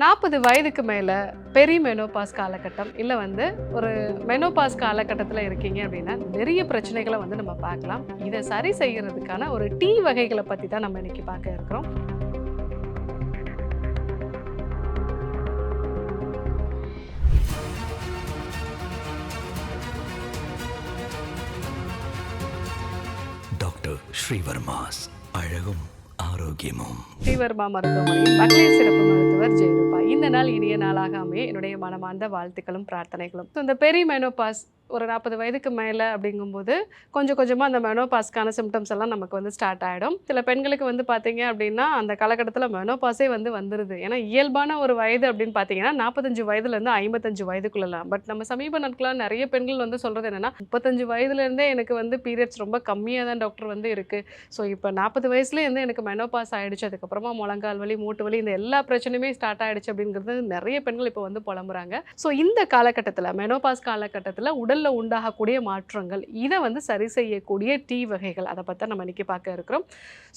நாற்பது வயதுக்கு மேலே பெரிய மெனோபாஸ் காலகட்டம் இல்லை வந்து ஒரு மெனோபாஸ் காலகட்டத்தில் இருக்கீங்க அப்படின்னா நிறைய பிரச்சனைகளை வந்து நம்ம பார்க்கலாம். இதை சரி செய்யறதுக்கான ஒரு டீ வகைகளை பற்றி தான் நம்ம இன்னைக்கு பார்க்க இருக்கிறோம். டாக்டர் ஸ்ரீவர்மாஸ் அழகும். ஆரோக்கியமும். ஸ்ரீவர்மா மருத்துவமனை மகளிர் சிறப்பு மருத்துவர் ஜெயரூபா. இந்த நாள் இனிய நாளாக அமைய என்னுடைய மனமார்ந்த வாழ்த்துக்களும் பிரார்த்தனைகளும். இந்த பெரிய மெனோபாஸ் ஒரு நாற்பது வயதுக்கு மேலே அப்படிங்கும்போது கொஞ்சம் கொஞ்சமாக அந்த மெனோபாஸ்க்கான சிம்டம்ஸ் எல்லாம் நமக்கு வந்து ஸ்டார்ட் ஆகிடும் சில பெண்களுக்கு வந்து பார்த்தீங்க அப்படின்னா அந்த காலகட்டத்தில் மெனோபாஸே வந்து வந்துடுது ஏன்னா இயல்பான ஒரு வயது அப்படின்னு பார்த்தீங்கன்னா நாற்பத்தஞ்சு வயதுலேருந்து ஐம்பத்தஞ்சு வயதுக்குள்ளலாம். பட் நம்ம சமீப நாட்களாக நிறைய பெண்கள் வந்து சொல்கிறது என்னென்னா முப்பத்தஞ்சு வயதுலேருந்தே எனக்கு வந்து பீரியட்ஸ் ரொம்ப கம்மியாக தான் டாக்டர் வந்து இருக்குது ஸோ இப்போ நாற்பது வயசுலேருந்து எனக்கு மெனோபாஸ் ஆகிடுச்சு அதுக்கப்புறமா முழங்கால் வலி மூட்டு வலி இந்த எல்லா பிரச்சனையுமே ஸ்டார்ட் ஆகிடுச்சு அப்படிங்கிறது நிறைய பெண்கள் இப்போ வந்து புலம்புறாங்க. ஸோ இந்த காலகட்டத்தில் மெனோபாஸ் காலகட்டத்தில் உடல் உடலில் உண்டாகக்கூடிய மாற்றங்கள் இதை வந்து சரி செய்யக்கூடிய டீ வகைகள் அதை பற்றி நம்ம இன்றைக்கி பார்க்க இருக்கிறோம்.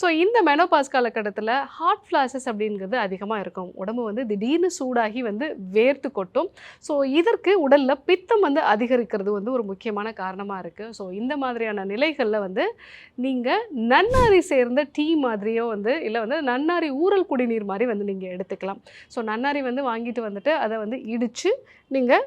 ஸோ இந்த மெனோபாஸ் காலகட்டத்தில் ஹாட் ஃப்ளாஷஸ் அப்படிங்கிறது அதிகமாக இருக்கும். உடம்பு வந்து திடீர்னு சூடாகி வந்து வேர்த்து கொட்டும். ஸோ இதற்கு உடலில் பித்தம் வந்து அதிகரிக்கிறது வந்து ஒரு முக்கியமான காரணமாக இருக்குது ஸோ இந்த மாதிரியான நிலைகளில் வந்து நீங்கள் நன்னாரி சேர்ந்த டீ மாதிரியோ வந்து இல்லை வந்து நன்னாரி ஊறல் குடிநீர் மாதிரி வந்து நீங்கள் எடுத்துக்கலாம். ஸோ நன்னாரி வந்து வாங்கிட்டு வந்துட்டு அதை வந்து இடித்து நீங்கள்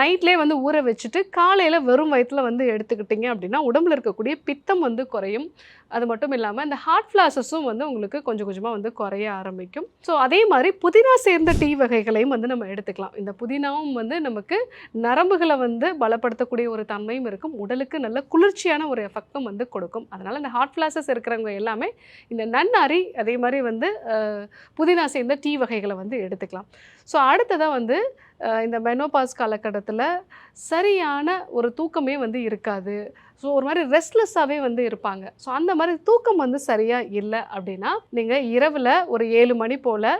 நைட்லேயே வந்து ஊற வச்சுட்டு காலையில் வெறும் வயிற்றில் வந்து எடுத்துக்கிட்டிங்க அப்படின்னா உடம்புல இருக்கக்கூடிய பித்தம் வந்து குறையும். அது மட்டும் இல்லாமல் இந்த ஹார்ட் ஃப்ளாஷஸும் வந்து உங்களுக்கு கொஞ்சம் கொஞ்சமாக வந்து குறைய ஆரம்பிக்கும். ஸோ அதே மாதிரி புதினா சேர்ந்த டீ வகைகளையும் வந்து நம்ம எடுத்துக்கலாம். இந்த புதினாவும் வந்து நமக்கு நரம்புகளை வந்து பலப்படுத்தக்கூடிய ஒரு தன்மையும் இருக்கும். உடலுக்கு நல்ல குளிர்ச்சியான ஒரு எஃபெக்டும் வந்து கொடுக்கும். அதனால் இந்த ஹார்ட் ஃப்ளாஷஸ் இருக்கிறவங்க எல்லாமே இந்த நன்னாரி அதே மாதிரி வந்து புதினா சேர்ந்த டீ வகைகளை வந்து எடுத்துக்கலாம். ஸோ அடுத்ததாக வந்து இந்த மெனோபாஸ் காலகட்டத்தில் சரியான ஒரு தூக்கமே வந்து இருக்காது. ஸோ ஒரு மாதிரி ரெஸ்ட்லெஸ்ஸாகவே வந்து இருப்பாங்க. ஸோ அந்த மாதிரி தூக்கம் வந்து சரியாக இல்லை அப்படின்னா நீங்கள் இரவில் ஒரு ஏழு மணி போல்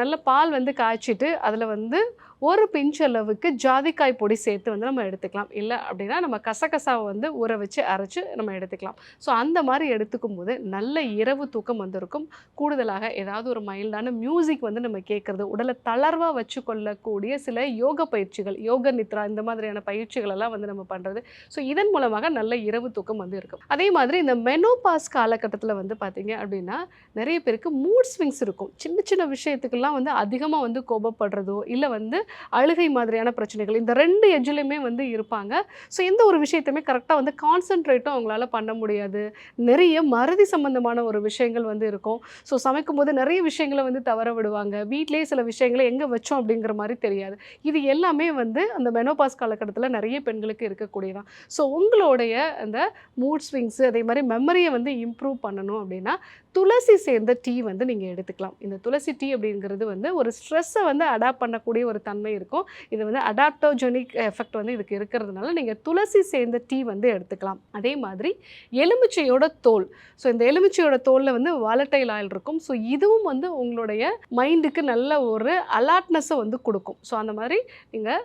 நல்ல பால் வந்து காய்ச்சிட்டு அதில் வந்து ஒரு பிஞ்ச் அளவுக்கு ஜாதிக்காய் பொடி சேர்த்து வந்து நம்ம எடுத்துக்கலாம். இல்லை அப்படின்னா நம்ம கசகசாவை வந்து ஊற வச்சு அரைச்சு நம்ம எடுத்துக்கலாம். ஸோ அந்த மாதிரி எடுத்துக்கும் போது நல்ல இரவு தூக்கம் வந்து இருக்கும் கூடுதலாக ஏதாவது ஒரு மைல்டான மியூசிக் வந்து நம்ம கேட்குறது உடலை தளர்வாக வச்சு கொள்ளக்கூடிய சில யோக பயிற்சிகள் யோக நித்ரா இந்த மாதிரியான பயிற்சிகள் எல்லாம் வந்து நம்ம பண்ணுறது ஸோ இதன் மூலமாக நல்ல இரவு தூக்கம் வந்து இருக்கும். அதே மாதிரி இந்த மெனோபாஸ் காலகட்டத்தில் வந்து பார்த்தீங்க அப்படின்னா நிறைய பேருக்கு மூட் ஸ்விங்ஸ் இருக்கும். சின்ன சின்ன விஷயத்துக்கெல்லாம் வந்து அதிகமாக வந்து கோபப்படுறதோ இல்லை வந்து அழுகை மாதிரியான பிரச்சனைகள் இந்த ரெண்டு எஜ்ஜிலையுமே வந்து இருப்பாங்க. ஸோ எந்த ஒரு விஷயத்தையுமே கரெக்டாக வந்து கான்சென்ட்ரேட்டும் அவங்களால பண்ண முடியாது. நிறைய மறதி சம்பந்தமான ஒரு விஷயங்கள் வந்து இருக்கும். ஸோ சமைக்கும் போது நிறைய விஷயங்களை வந்து தவற விடுவாங்க. வீட்டிலேயே சில விஷயங்களை எங்கே வச்சோம் அப்படிங்கிற மாதிரி தெரியாது. இது எல்லாமே வந்து அந்த மெனோபாஸ் காலகட்டத்தில் நிறைய பெண்களுக்கு இருக்கக்கூடியதான். ஸோ உங்களுடைய அந்த மூட் ஸ்விங்ஸு அதே மாதிரி மெமரியை வந்து இம்ப்ரூவ் பண்ணணும் அப்படின்னா துளசி சேர்ந்த டீ வந்து நீங்கள் எடுத்துக்கலாம். இந்த துளசி டீ அப்படிங்கிறது வந்து ஒரு ஸ்ட்ரெஸ்ஸை வந்து அடாப்ட் பண்ணக்கூடிய ஒரு தன்மை இருக்கும். இது வந்து அடாப்டோஜெனிக் எஃபெக்ட் வந்து இதுக்கு இருக்கிறதுனால நீங்கள் துளசி சேர்ந்த டீ வந்து எடுத்துக்கலாம். அதே மாதிரி எலுமிச்சையோட தோல். ஸோ இந்த எலுமிச்சையோட தோலில் வந்து வாலட்டைல் ஆயில் இருக்கும். ஸோ இதுவும் வந்து உங்களுடைய மைண்டுக்கு நல்ல ஒரு அலாட்னஸை வந்து கொடுக்கும். ஸோ அந்த மாதிரி நீங்கள்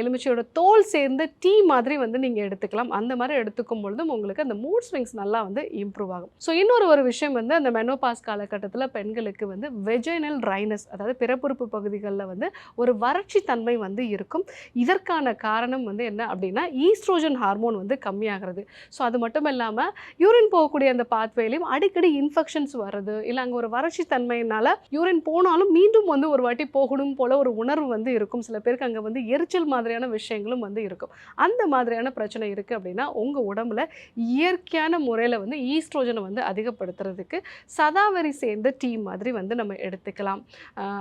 எலுமிச்சையோட தோல் சேர்ந்த டீ மாதிரி வந்து நீங்கள் எடுத்துக்கலாம். அந்த மாதிரி எடுத்துக்கும் பொழுதும் உங்களுக்கு அந்த மூட் ஸ்விங்ஸ் நல்லா வந்து இம்ப்ரூவ் ஆகும். ஸோ இன்னொரு ஒரு விஷயம் வந்து அந்த மெனோபாஸ் காலகட்டத்தில் பெண்களுக்கு வந்து வெஜைனல் ட்ரைனஸ் அதாவது பிறப்புறுப்பு பகுதிகளில் வந்து ஒரு வறட்சி தன்மை வந்து இருக்கும். இதற்கான காரணம் வந்து என்ன அப்படின்னா ஈஸ்ட்ரோஜன் ஹார்மோன் வந்து கம்மியாகிறது. ஸோ அது மட்டும் இல்லாமல் யூரின் போகக்கூடிய அந்த பாத்வேலையும் அடிக்கடி இன்ஃபெக்ஷன்ஸ் வர்றது இல்லை அங்கே ஒரு வறட்சி தன்மையினால யூரின் போனாலும் மீண்டும் வந்து ஒரு வாட்டி போகணும் போல ஒரு உணர்வு வந்து இருக்கும். சில பேருக்கு அங்கே வந்து எரிச்சல் மாதிரியான விஷயங்களும் வந்து இருக்கும். அந்த மாதிரியான பிரச்சனை இருக்குது அப்படின்னா உங்கள் உடம்புல இயற்கையான முறையில் வந்து ஈஸ்ட்ரோஜனை வந்து அதிகப்படுத்துறதுக்கு சதாவரி சேர்ந்த டீ மாதிரி வந்து நம்ம எடுத்துக்கலாம்.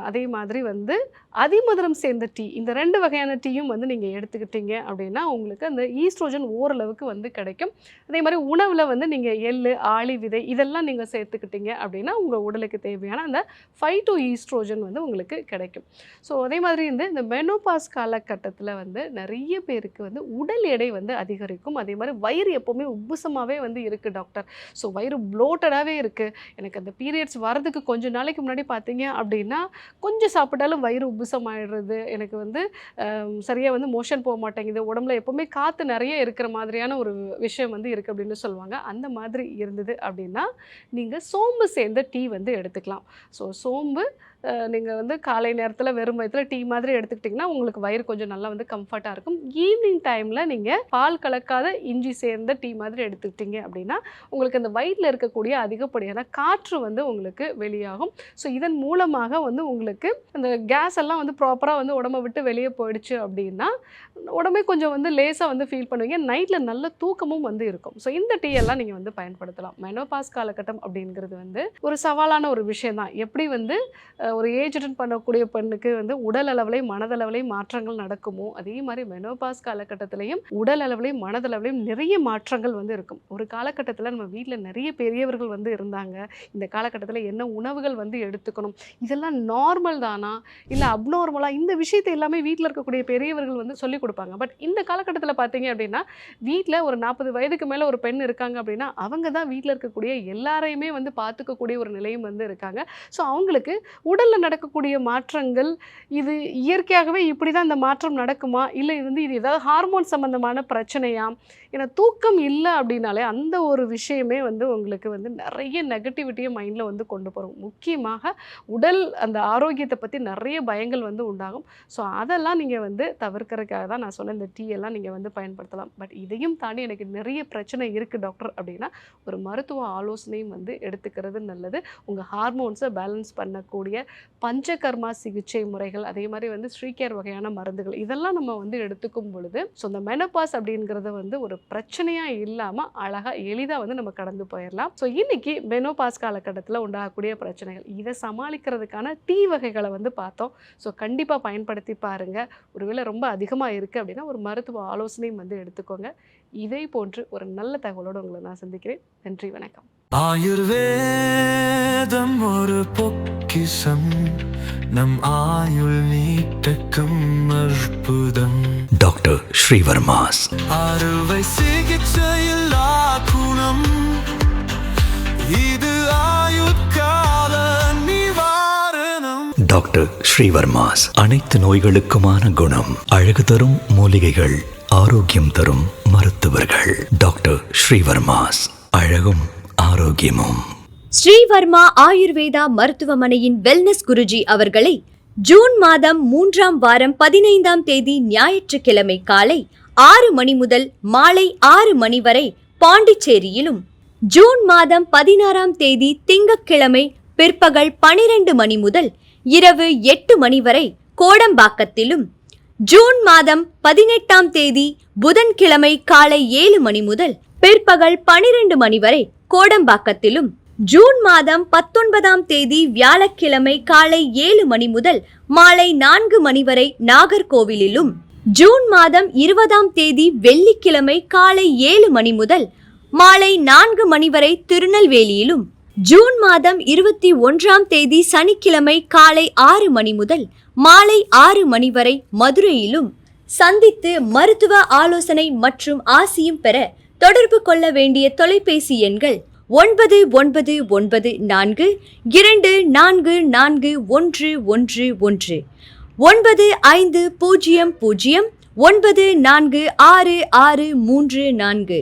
அதே மாதிரி வந்து அதிமதுரம் சேர்ந்த டீ இந்த ரெண்டு வகையான டீயும் வந்து நீங்கள் எடுத்துக்கிட்டீங்க அப்படின்னா உங்களுக்கு அந்த ஈஸ்ட்ரோஜன் ஓரளவுக்கு வந்து கிடைக்கும். அதே மாதிரி உணவில் வந்து நீங்கள் எள்ளு ஆளி விதை இதெல்லாம் நீங்கள் சேர்த்துக்கிட்டீங்க அப்படின்னா உங்கள் உடலுக்கு தேவையான அந்த ஃபைட்டோ ஈஸ்ட்ரோஜன் வந்து உங்களுக்கு கிடைக்கும். ஸோ அதே மாதிரி வந்து இந்த மெனோபாஸ் காலகட்டத்தில் வந்து நிறைய பேருக்கு வந்து உடல் எடை வந்து அதிகரிக்கும். அதே மாதிரி வயிறு எப்போவுமே உப்புசமாகவே வந்து இருக்குது டாக்டர். ஸோ வயிறு ப்ளோட்டடாகவே இருக்குது எனக்கு அந்த பீரியட்ஸ் வரதுக்கு கொஞ்சம் நாளைக்கு முன்னாடி பார்த்தீங்க அப்படின்னா கொஞ்சம் சாப்பிட்டாலும் வயிறு உப்புசமாயிடுறது. எனக்கு வந்து சரியாக வந்து மோஷன் போக மாட்டேங்குது. உடம்புல எப்போவுமே காற்று நிறைய இருக்கிற மாதிரியான ஒரு விஷயம் வந்து இருக்குது அப்படின்னு சொல்லுவாங்க. அந்த மாதிரி இருந்தது அப்படின்னா நீங்கள் சோம்பு சேர்ந்த டீ வந்து எடுத்துக்கலாம். ஸோ சோம்பு நீங்கள் வந்து காலை நேரத்தில் வெறும் வயிற்றுல டீ மாதிரி எடுத்துக்கிட்டிங்கன்னா உங்களுக்கு வயிறு கொஞ்சம் நல்லா வந்து கம்ஃபர்ட்டாக இருக்கும். ஈவினிங் டைமில் நீங்கள் பால் கலக்காத இஞ்சி சேர்ந்த டீ மாதிரி எடுத்துக்கிட்டீங்க அப்படின்னா உங்களுக்கு அந்த வயிற்றில் இருக்கக்கூடிய அதிகப்படியான காற்று வந்து உங்களுக்கு வெளியாகும். ஸோ இதன் மூலமாக வந்து உங்களுக்கு அந்த கேஸ் எல்லாம் வந்து ப்ராப்பராக வந்து உடம்பை விட்டு வெளியே போயிடுச்சு அப்படின்னா உடம்பே கொஞ்சம் வந்து லேசாக வந்து ஃபீல் பண்ணுவீங்க. நைட்டில் நல்ல தூக்கமும் வந்து இருக்கும். ஸோ இந்த டீ எல்லாம் நீங்கள் வந்து பயன்படுத்தலாம். மெனோபாஸ் காலகட்டம் அப்படிங்கிறது வந்து ஒரு சவாலான ஒரு விஷயம் தான் எப்படி வந்து ஒரு ஏஜ் அட்டன் பண்ணக்கூடிய பெண்ணுக்கு வந்து உடல் அளவுலையும் மனதளவுலையும் மாற்றங்கள் நடக்குமோ அதே மாதிரி மெனோபாஸ் காலகட்டத்திலையும் உடல் அளவுலையும் மனதளவுலையும் நிறைய மாற்றங்கள் வந்து இருக்கும். ஒரு காலகட்டத்தில் நம்ம வீட்டில் நிறைய பெரியவர்கள் வந்து இருந்தாங்க. இந்த காலகட்டத்தில் என்ன உணவுகள் வந்து எடுத்துக்கணும்? இதெல்லாம் நார்மல் தானா? இல்லை அப்நார்மலாக இந்த விஷயத்தை எல்லாமே வீட்டில் இருக்கக்கூடிய பெரியவர்கள் வந்து சொல்லிக் கொடுப்பாங்க. பட் இந்த காலகட்டத்தில் பார்த்தீங்க அப்படின்னா வீட்டில் ஒரு நாற்பது வயதுக்கு மேலே ஒரு பெண் இருக்காங்க அப்படின்னா அவங்க தான் வீட்டில் இருக்கக்கூடிய எல்லாரையுமே வந்து பார்த்துக்கக்கூடிய ஒரு நிலையும் வந்து இருக்காங்க. ஸோ அவங்களுக்கு உடலில் நடக்கக்கூடிய மாற்றங்கள் இது இயற்கையாகவே இப்படி தான் இந்த மாற்றம் நடக்குமா? இல்லை இது வந்து இது ஏதாவது ஹார்மோன் சம்மந்தமான பிரச்சனையா? ஏன்னா தூக்கம் இல்லை அப்படின்னாலே அந்த ஒரு விஷயமே வந்து உங்களுக்கு வந்து நிறைய நெகட்டிவிட்டியை மைண்டில் வந்து கொண்டு போகிறோம் முக்கியமாக உடல் அந்த ஆரோக்கியத்தை பற்றி நிறைய பயங்கள் வந்து உண்டாகும். ஸோ அதெல்லாம் நீங்கள் வந்து தவிர்க்கறதுக்காக தான் நான் சொன்ன இந்த டீ எல்லாம் நீங்கள் வந்து பயன்படுத்தலாம். பட் இதையும் தாண்டி எனக்கு நிறைய பிரச்சனை இருக்குது டாக்டர் அப்படின்னா ஒரு மருத்துவ ஆலோசனையும் வந்து எடுத்துக்கிறது நல்லது. உங்கள் ஹார்மோன்ஸை பேலன்ஸ் பண்ணக்கூடிய பஞ்சகர்மா சிகிச்சை முறைகள் அதே மாதிரி வந்து ஸ்ரீகேர் வகையான மருந்துகள் இதெல்லாம் நம்ம வந்து எடுத்துக்கும் பொழுது ஸோ இந்த மெனபாஸ் அப்படிங்கிறத வந்து ஒரு பிரச்சனையாக இல்லாமல் அழகாக எளிதாக வந்து நம்ம கடந்து போயிடலாம் ஸோ இன்னைக்கு மெனோபாஸ் காலகட்டத்தில் உண்டாகக்கூடிய பிரச்சனைகள் இதை சமாளிக்கிறதுக்கான டீ வகைகளை வந்து பார்த்தோம். ஸோ கண்டிப்பாக பயன்படுத்தி பாருங்கள் ஒருவேளை ரொம்ப அதிகமாக இருக்குது அப்படின்னா ஒரு மருத்துவ ஆலோசனையும் வந்து எடுத்துக்கோங்க. இதை போன்று ஒரு நல்ல தகவலோடு உங்களை நான் சந்திக்கிறேன். நன்றி வணக்கம். ஆயுர்வேதம் ஒரு பொக்கிஷம். நம் ஆயுள் நீட்டக்கும் அற்புதம். டாக்டர் ஸ்ரீவர்மாஸ். அறுவை சிகிச்சையில் குணம். இது ஆயுட்கால நிவாரணம். டாக்டர் ஸ்ரீவர்மாஸ். அனைத்து நோய்களுக்குமான குணம். அழகு தரும் மூலிகைகள். ஆரோக்கியம் தரும் மருத்துவர்கள். டாக்டர் ஸ்ரீவர்மாஸ். அழகும் ஆரோக்கியமும். ஸ்ரீவர்மா ஆயுர்வேதா மருத்துவமனையின் வெல்னஸ் குருஜி அவர்களை ஜூன் மாதம் மூன்றாம் வாரம் பதினைந்தாம் தேதி ஞாயிற்றுக்கிழமை காலை ஆறு மணி முதல் மாலை ஆறு மணி வரை பாண்டிச்சேரியிலும் ஜூன் மாதம் பதினாறாம் தேதி திங்கட்கிழமை பிற்பகல் பனிரெண்டு மணி முதல் இரவு எட்டு மணி வரை கோடம்பாக்கத்திலும் ஜூன் மாதம் பதினெட்டாம் தேதி புதன்கிழமை காலை ஏழு மணி முதல் பிற்பகல் பனிரெண்டு மணி வரை கோடம்பாக்கத்திலும். ஜூன் மாதம் பத்தொன்பதாம் தேதி வியாழக்கிழமை காலை ஏழு மணி முதல் மாலை நான்கு மணி வரை நாகர்கோவிலிலும். ஜூன் மாதம் இருபதாம் தேதி வெள்ளிக்கிழமை காலை ஏழு மணி முதல் மாலை நான்கு மணி வரை திருநெல்வேலியிலும். ஜூன் மாதம் இருபத்தி ஒன்றாம் தேதி சனிக்கிழமை காலை ஆறு மணி முதல் மாலை ஆறு மணி வரை மதுரையிலும் சந்தித்து மருத்துவ ஆலோசனை மற்றும் ஆசியும் பெற தொடர்பு கொள்ள வேண்டிய தொலைபேசி எண்கள் ஒன்பது ஒன்பது ஒன்பது நான்கு இரண்டு நான்கு நான்கு ஒன்று ஒன்று ஒன்று ஒன்பது ஐந்து பூஜ்ஜியம் பூஜ்ஜியம் ஒன்பது நான்கு ஆறு ஆறு மூன்று நான்கு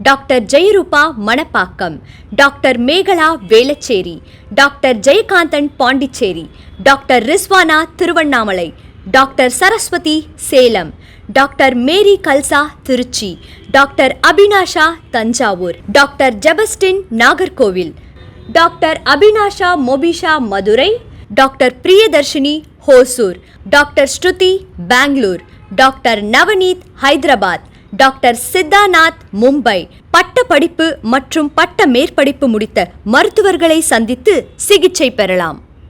doctor Jayarupa Manappakkam doctor Megala Velachery doctor Jayakanthan Pondicherry doctor Rizwana Tiruvannamalai doctor Saraswathi Salem doctor Mary Kalsa Trichy doctor Abinasha Thanjavur doctor Jebastin Nagercoil doctor Abinasha Mobisha Madurai doctor Priyadharshini Hosur doctor Shruti Bangalore doctor Navneet Hyderabad doctor Siddhanath Mumbai. பட்ட படிப்பு மற்றும் பட்ட மேற்படிப்பு முடித்த மருத்துவர்களை சந்தித்து சிகிச்சை பெறலாம்.